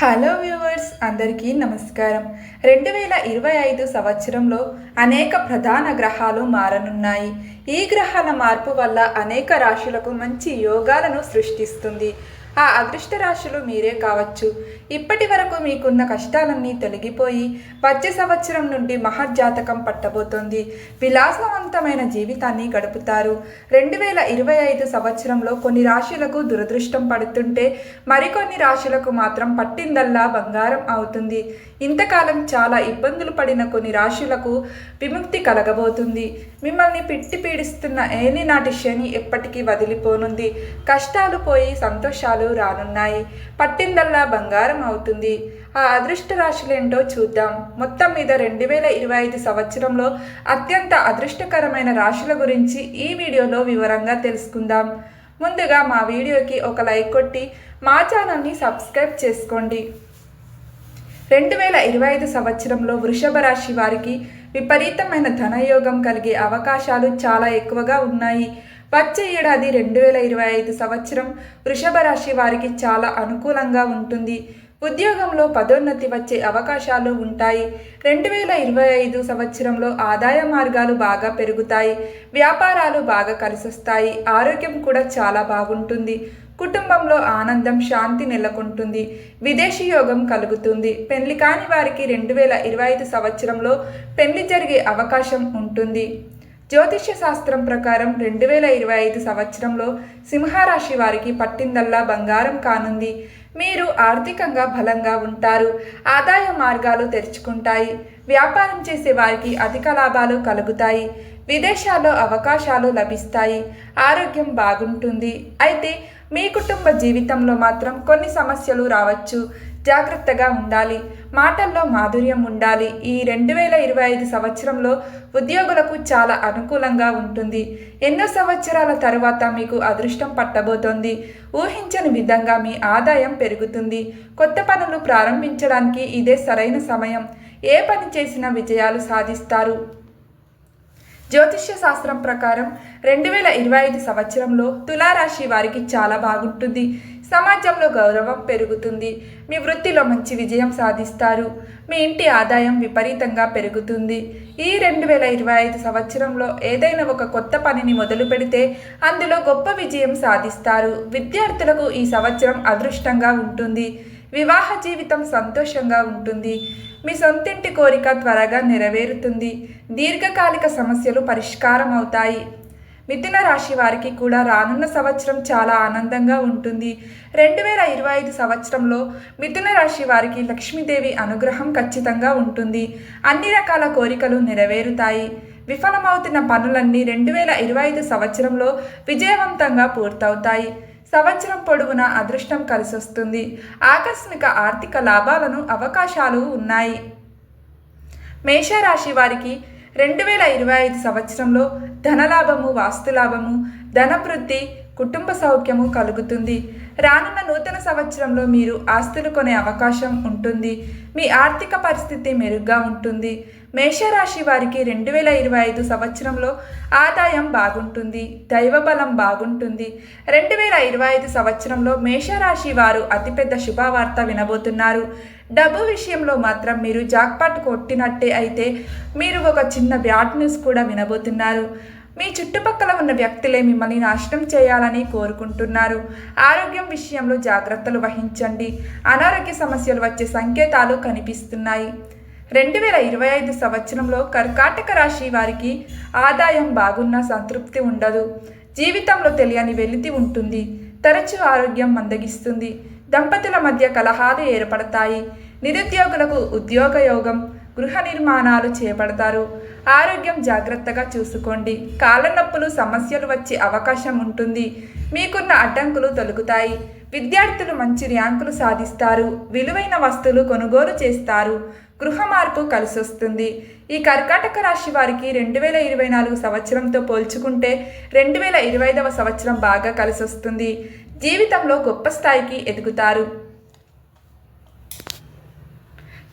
Hello viewers అందరికీ నమస్కారం. రెండు వేల ఇరవై ఐదు సంవత్సరంలో అనేక ప్రధాన గ్రహాలు మారనున్నాయి. ఈ గ్రహాల మార్పు వల్ల అనేక రాశులకు మంచి యోగాలను సృష్టిస్తుంది. ఆ అదృష్ట రాశులు మీరే కావచ్చు. ఇప్పటి వరకు మీకున్న కష్టాలన్నీ తొలగిపోయి వచ్చే సంవత్సరం నుండి మహర్జాతకం పట్టబోతోంది. విలాసవంతమైన జీవితాన్ని గడుపుతారు. రెండు వేల ఇరవై ఐదు సంవత్సరంలో కొన్ని రాశులకు దురదృష్టం పడుతుంటే మరికొన్ని రాశులకు మాత్రం పట్టిందల్లా బంగారం అవుతుంది. ఇంతకాలం చాలా ఇబ్బందులు పడిన కొన్ని రాశులకు విముక్తి కలగబోతుంది. మిమ్మల్ని పిట్టి పీడిస్తున్న ఏలినాటి శని ఎప్పటికీ వదిలిపోనుంది. కష్టాలు పోయి సంతోషాలు రానున్నాయి. పట్టిందల్లా బంగారం అవుతుంది. ఆ అదృష్ట రాశులేంటో చూద్దాం. మొత్తం మీద రెండు వేల ఇరవై ఐదు సంవత్సరంలో అత్యంత అదృష్టకరమైన రాశుల గురించి ఈ వీడియోలో వివరంగా తెలుసుకుందాం. ముందుగా మా వీడియోకి ఒక లైక్ కొట్టి మా ఛానల్ని సబ్స్క్రైబ్ చేసుకోండి. రెండు వేల ఇరవై ఐదు సంవత్సరంలో వృషభ రాశి వారికి విపరీతమైన ధనయోగం కలిగే అవకాశాలు చాలా ఎక్కువగా ఉన్నాయి. వచ్చే ఏడాది రెండు వేల ఇరవై ఐదు సంవత్సరం వృషభ రాశి వారికి చాలా అనుకూలంగా ఉంటుంది. ఉద్యోగంలో పదోన్నతి వచ్చే అవకాశాలు ఉంటాయి. రెండు వేల ఇరవై ఐదు సంవత్సరంలో ఆదాయ మార్గాలు బాగా పెరుగుతాయి. వ్యాపారాలు బాగా కలిసొస్తాయి. ఆరోగ్యం కూడా చాలా బాగుంటుంది. కుటుంబంలో ఆనందం శాంతి నెలకొంటుంది. విదేశీ యోగం కలుగుతుంది. పెళ్ళి కాని వారికి రెండు వేల ఇరవై ఐదు సంవత్సరంలో పెళ్ళి జరిగే అవకాశం ఉంటుంది. జ్యోతిష్య శాస్త్రం ప్రకారం రెండు వేల ఇరవై ఐదు సంవత్సరంలో సింహరాశి వారికి పట్టిందల్లా బంగారం కానుంది. మీరు ఆర్థికంగా బలంగా ఉంటారు. ఆదాయ మార్గాలు తెరుచుకుంటాయి. వ్యాపారం చేసే వారికి అధిక లాభాలు కలుగుతాయి. విదేశాల్లో అవకాశాలు లభిస్తాయి. ఆరోగ్యం బాగుంటుంది. అయితే మీ కుటుంబ జీవితంలో మాత్రం కొన్ని సమస్యలు రావచ్చు. జాగ్రత్తగా ఉండాలి. మాటల్లో మాధుర్యం ఉండాలి. ఈ రెండు వేల ఇరవై ఐదు సంవత్సరంలో ఉద్యోగులకు చాలా అనుకూలంగా ఉంటుంది. ఎన్నో సంవత్సరాల తరువాత మీకు అదృష్టం పట్టబోతోంది. ఊహించని విధంగా మీ ఆదాయం పెరుగుతుంది. కొత్త పనులు ప్రారంభించడానికి ఇదే సరైన సమయం. ఏ పని చేసినా విజయాలు సాధిస్తారు. జ్యోతిష్య శాస్త్రం ప్రకారం రెండు వేల ఇరవై ఐదు సంవత్సరంలో తులారాశి వారికి చాలా బాగుంటుంది. సమాజంలో గౌరవం పెరుగుతుంది. మీ వృత్తిలో మంచి విజయం సాధిస్తారు. మీ ఇంటి ఆదాయం విపరీతంగా పెరుగుతుంది. ఈ రెండు వేల ఇరవై ఐదు సంవత్సరంలో ఏదైనా ఒక కొత్త పనిని మొదలు పెడితే అందులో గొప్ప విజయం సాధిస్తారు. విద్యార్థులకు ఈ సంవత్సరం అదృష్టంగా ఉంటుంది. వివాహ జీవితం సంతోషంగా ఉంటుంది. మీ సొంతింటి కోరిక త్వరగా నెరవేరుతుంది. దీర్ఘకాలిక సమస్యలు పరిష్కారం అవుతాయి మిథున రాశి వారికి కూడా రానున్న సంవత్సరం చాలా ఆనందంగా ఉంటుంది. రెండు వేల ఇరవై ఐదు సంవత్సరంలో మిథున రాశి వారికి లక్ష్మీదేవి అనుగ్రహం ఖచ్చితంగా ఉంటుంది. అన్ని రకాల కోరికలు నెరవేరుతాయి. విఫలమవుతున్న పనులన్నీ రెండు వేల ఇరవై ఐదు సంవత్సరంలో విజయవంతంగా పూర్తవుతాయి. సంవత్సరం పొడవునా అదృష్టం కలిసొస్తుంది. ఆకస్మిక ఆర్థిక లాభాలను అవకాశాలు ఉన్నాయి. మేషరాశి వారికి రెండు వేల ఇరవై ఐదు సంవత్సరంలో ధనలాభము వాస్తులాభము ధనవృద్ధి కుటుంబ సౌఖ్యము కలుగుతుంది. రానున్న నూతన సంవత్సరంలో మీరు ఆస్తులు కొనే అవకాశం ఉంటుంది. మీ ఆర్థిక పరిస్థితి మెరుగ్గా ఉంటుంది. మేషరాశి వారికి రెండు వేల ఇరవై ఐదు సంవత్సరంలో ఆదాయం బాగుంటుంది. దైవబలం బాగుంటుంది. రెండు వేల ఇరవై ఐదు సంవత్సరంలో మేషరాశి వారు అతిపెద్ద శుభవార్త వినబోతున్నారు. డబ్బు విషయంలో మాత్రం మీరు జాక్పాట్ కొట్టినట్టే అయితే మీరు ఒక చిన్న బ్యాడ్ న్యూస్ కూడా వినబోతున్నారు. మీ చుట్టుపక్కల ఉన్న వ్యక్తులే మిమ్మల్ని నాశనం చేయాలని కోరుకుంటున్నారు. ఆరోగ్యం విషయంలో జాగ్రత్తలు వహించండి. అనారోగ్య సమస్యలు వచ్చే సంకేతాలు కనిపిస్తున్నాయి. రెండు వేల ఇరవై ఐదు సంవత్సరంలో కర్కాటక రాశి వారికి ఆదాయం బాగున్న సంతృప్తి ఉండదు. జీవితంలో తెలియని వెలితి ఉంటుంది. తరచూ ఆరోగ్యం మందగిస్తుంది. దంపతుల మధ్య కలహాలు ఏర్పడతాయి. నిరుద్యోగులకు ఉద్యోగ యోగం గృహ నిర్మాణాలు చేపడతారు. ఆరోగ్యం జాగ్రత్తగా చూసుకోండి. కాళ్ళ నొప్పులు సమస్యలు వచ్చే అవకాశం ఉంటుంది. మీకున్న అడ్డంకులు తొలుగుతాయి విద్యార్థులు మంచి ర్యాంకులు సాధిస్తారు. విలువైన వస్తువులు కొనుగోలు చేస్తారు. గృహ మార్పు కలిసొస్తుంది. ఈ కర్కాటక రాశి వారికి రెండు వేల ఇరవై నాలుగు సంవత్సరంతో పోల్చుకుంటే రెండు వేల ఇరవై ఐదవ సంవత్సరం బాగా కలిసొస్తుంది. జీవితంలో గొప్ప స్థాయికి ఎదుగుతారు.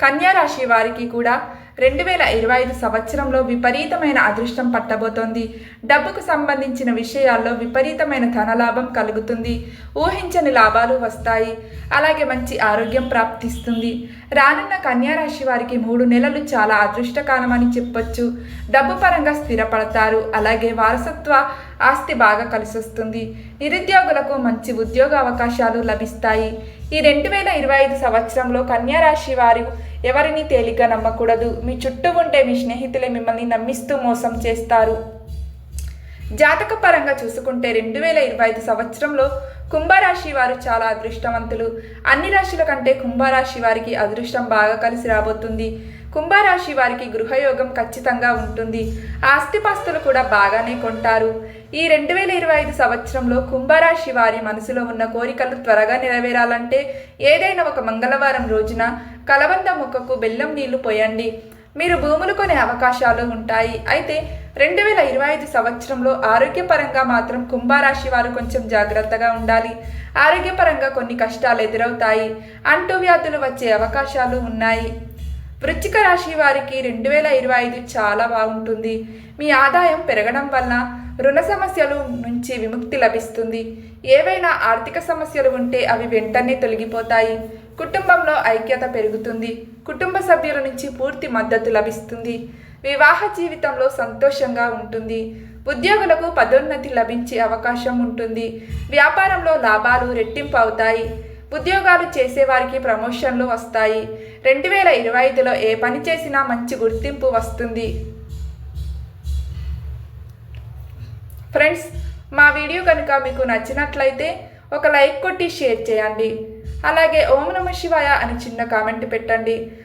కన్యారాశి వారికి కూడా రెండు వేల ఇరవై ఐదు సంవత్సరంలో విపరీతమైన అదృష్టం పట్టబోతోంది. డబ్బుకు సంబంధించిన విషయాల్లో విపరీతమైన ధనలాభం కలుగుతుంది. ఊహించని లాభాలు వస్తాయి. అలాగే మంచి ఆరోగ్యం ప్రాప్తిస్తుంది. రానున్న కన్యారాశి వారికి మూడు నెలలు చాలా అదృష్టకాలం అని చెప్పొచ్చు. డబ్బు పరంగా స్థిరపడతారు. అలాగే వారసత్వ ఆస్తి బాగా కలిసొస్తుంది. నిరుద్యోగులకు మంచి ఉద్యోగ అవకాశాలు లభిస్తాయి. ఈ రెండు వేల ఇరవై ఐదు సంవత్సరంలో కన్యా రాశి వారు ఎవరిని తేలిగ్గా నమ్మకూడదు? మీ చుట్టూ ఉంటే మీ స్నేహితులే మిమ్మల్ని నమ్మిస్తూ మోసం చేస్తారు. జాతక పరంగా చూసుకుంటే రెండు వేల ఇరవై ఐదు సంవత్సరంలో కుంభరాశి వారు చాలా అదృష్టవంతులు. అన్ని రాశుల కంటే కుంభరాశి వారికి అదృష్టం బాగా కలిసి రాబోతుంది. కుంభరాశి వారికి గృహయోగం ఖచ్చితంగా ఉంటుంది. ఆస్తిపాస్తులు కూడా బాగానే కొంటారు. ఈ రెండు వేల ఇరవై ఐదు సంవత్సరంలో కుంభరాశి వారి మనసులో ఉన్న కోరికలు త్వరగా నెరవేరాలంటే ఏదైనా ఒక మంగళవారం రోజున కలబంద మొక్కకు బెల్లం నీళ్ళు పోయండి. మీరు భూములు కొనే అవకాశాలు ఉంటాయి. అయితే రెండు వేల ఇరవై ఐదు సంవత్సరంలో ఆరోగ్యపరంగా మాత్రం కుంభరాశి వారు కొంచెం జాగ్రత్తగా ఉండాలి. ఆరోగ్యపరంగా కొన్ని కష్టాలు ఎదురవుతాయి. అంటువ్యాధులు వచ్చే అవకాశాలు ఉన్నాయి. వృచ్చిక రాశి వారికి రెండు వేల ఇరవై ఐదు చాలా బాగుంటుంది. మీ ఆదాయం పెరగడం వల్ల రుణ సమస్యలు నుంచి విముక్తి లభిస్తుంది. ఏవైనా ఆర్థిక సమస్యలు ఉంటే అవి వెంటనే తొలగిపోతాయి. కుటుంబంలో ఐక్యత పెరుగుతుంది. కుటుంబ సభ్యుల నుంచి పూర్తి మద్దతు లభిస్తుంది. వివాహ జీవితంలో సంతోషంగా ఉంటుంది. ఉద్యోగులకు పదోన్నతి లభించే అవకాశం ఉంటుంది. వ్యాపారంలో లాభాలు రెట్టింపు అవుతాయి. ఉద్యోగాలు చేసేవారికి ప్రమోషన్లు వస్తాయి. రెండు వేల ఇరవై ఐదులో ఏ పని చేసినా మంచి గుర్తింపు వస్తుంది. ఫ్రెండ్స్ మా వీడియో కనుక మీకు నచ్చినట్లయితే ఒక లైక్ కొట్టి షేర్ చేయండి. అలాగే ఓం నమ శివాయ అని చిన్న కామెంట్ పెట్టండి.